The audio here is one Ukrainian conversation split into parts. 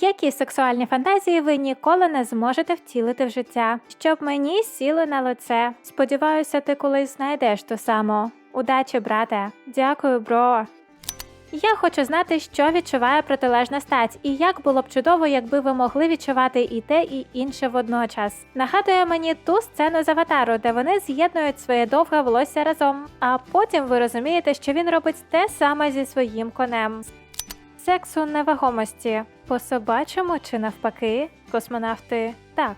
Які сексуальні фантазії ви ніколи не зможете втілити в життя? Щоб мені сіли на лице. Сподіваюся, ти колись знайдеш ту саму. Удачі, брате. Дякую, бро. Я хочу знати, що відчуває протилежна стать, і як було б чудово, якби ви могли відчувати і те, і інше водночас. Нагадує мені ту сцену з аватару, де вони з'єднують своє довге волосся разом, а потім ви розумієте, що він робить те саме зі своїм конем. Сексу невагомості. По собачому чи навпаки? Космонавти так.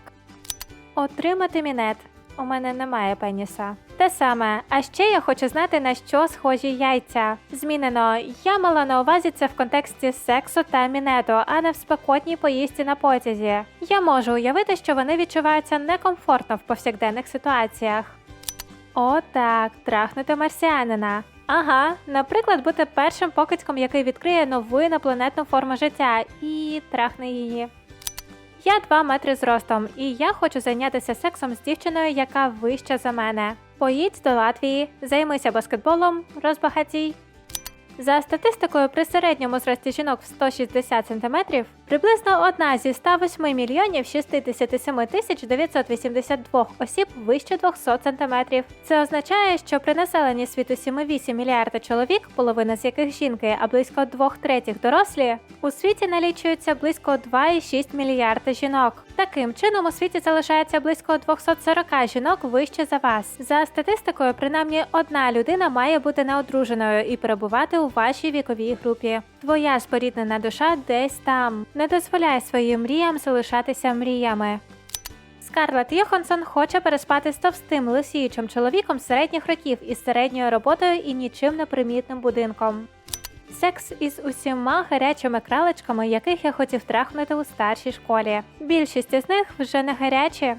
Отримати мінет. У мене немає пеніса. Те саме. А ще я хочу знати, на що схожі яйця. Змінено. Я мала на увазі це в контексті сексу та мінету, а не в спекотній поїздці на потязі. Я можу уявити, що вони відчуваються некомфортно в повсякденних ситуаціях. О, так, трахнути марсіанина. Ага, наприклад, бути першим покидьком, який відкриє нову інопланетну форму життя, і трахне її. Я 2 метри зростом, і я хочу зайнятися сексом з дівчиною, яка вища за мене. Поїдь до Латвії, займися баскетболом, розбагатій. За статистикою, при середньому зрості жінок в 160 см приблизно одна зі 108 мільйонів 67 тисяч 982 осіб вище 200 см. Це означає, що при населенні світу 7,8 мільярда чоловік, половина з яких жінки, а близько двох третіх дорослі, у світі налічується близько 2,6 мільярда жінок. Таким чином у світі залишається близько 240 жінок вище за вас. За статистикою, принаймні одна людина має бути неодруженою і перебувати у вашій віковій групі. Твоя споріднена душа десь там. Не дозволяй своїм мріям залишатися мріями. Скарлетт Йоханссон хоче переспати з товстим лисіючим чоловіком середніх років із середньою роботою і нічим не примітним будинком. Секс із усіма гарячими кралечками, яких я хотів трахнути у старшій школі. Більшість із них вже не гарячі.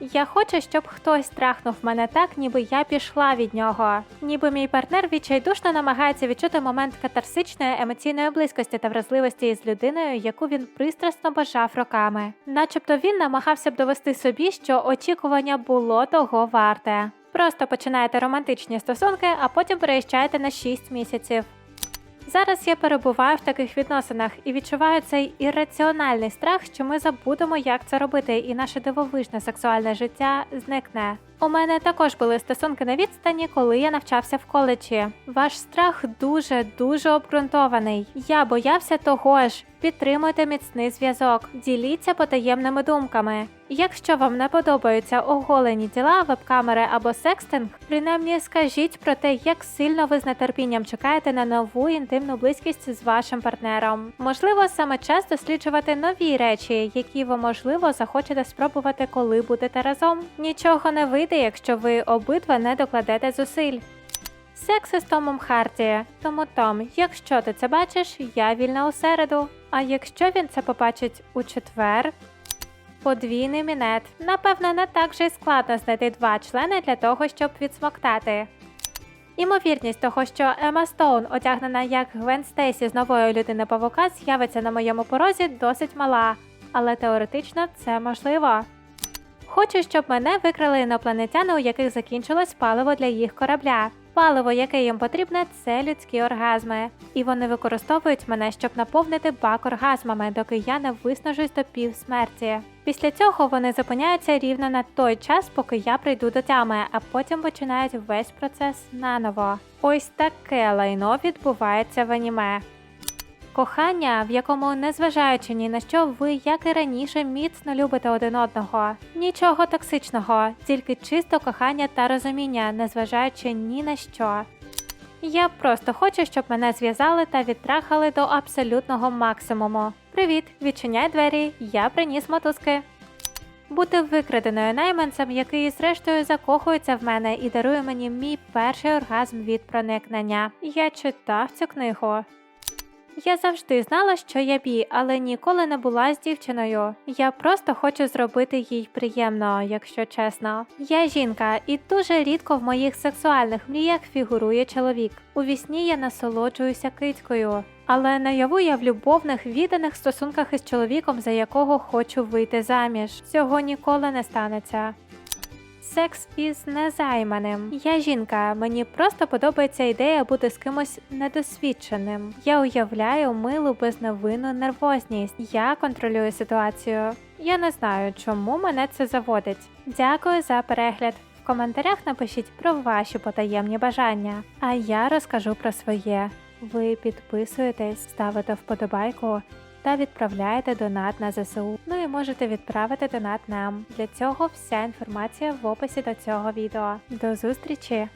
Я хочу, щоб хтось трахнув мене так, ніби я пішла від нього. Ніби мій партнер відчайдушно намагається відчути момент катарсичної емоційної близькості та вразливості із людиною, яку він пристрасно бажав роками. Начебто він намагався б довести собі, що очікування було того варте. Просто починаєте романтичні стосунки, а потім переїжджаєте на 6 місяців. Зараз я перебуваю в таких відносинах і відчуваю цей ірраціональний страх, що ми забудемо, як це робити, і наше дивовижне сексуальне життя зникне. У мене також були стосунки на відстані, коли я навчався в коледжі. Ваш страх дуже дуже обґрунтований. Я боявся того ж. Підтримуйте міцний зв'язок, діліться потаємними думками. Якщо вам не подобаються оголені тіла, веб-камери або секстинг, принаймні скажіть про те, як сильно ви з нетерпінням чекаєте на нову інтимну близькість з вашим партнером. Можливо, саме час досліджувати нові речі, які ви можливо захочете спробувати, коли будете разом. Нічого не вийде, якщо ви обидва не докладете зусиль. Секс із Томом Харті. Тому Том, якщо ти це бачиш, я вільна у середу. А якщо він це побачить у четвер, подвійний мінет. Напевно, не так же й складно знайти два члени для того, щоб відсмоктати. Імовірність того, що Ема Стоун, одягнена як Гвен Стейсі з нової людини павука, з'явиться на моєму порозі, досить мала, але теоретично це можливо. Хочу, щоб мене викрали інопланетяни, у яких закінчилось паливо для їх корабля. Паливо, яке їм потрібне, це людські оргазми. І вони використовують мене, щоб наповнити бак оргазмами, доки я не виснажусь до півсмерті. Після цього вони зупиняються рівно на той час, поки я прийду до тями, а потім починають весь процес наново. Ось таке лайно відбувається в аніме. Кохання, в якому, незважаючи ні на що, ви, як і раніше, міцно любите один одного. Нічого токсичного, тільки чисто кохання та розуміння, незважаючи ні на що. Я просто хочу, щоб мене зв'язали та відтрахали до абсолютного максимуму. Привіт, відчиняй двері, я приніс мотузки. Бути викраденою найманцем, який зрештою закохується в мене і дарує мені мій перший оргазм від проникнення. Я читав цю книгу. Я завжди знала, що я бі, але ніколи не була з дівчиною. Я просто хочу зробити їй приємно, якщо чесно. Я жінка, і дуже рідко в моїх сексуальних мріях фігурує чоловік. У вісні я насолоджуюся кицькою. Але наяву я в любовних відданих стосунках із чоловіком, за якого хочу вийти заміж. Цього ніколи не станеться. Секс із незайманим. Я жінка, мені просто подобається ідея бути з кимось недосвідченим. Я уявляю милу безновинну нервозність. Я контролюю ситуацію. Я не знаю, чому мене це заводить. Дякую за перегляд. В коментарях напишіть про ваші потаємні бажання, а я розкажу про своє. Ви підписуєтесь, ставите вподобайку та відправляєте донат на ЗСУ. Ну і можете відправити донат нам. Для цього вся інформація в описі до цього відео. До зустрічі!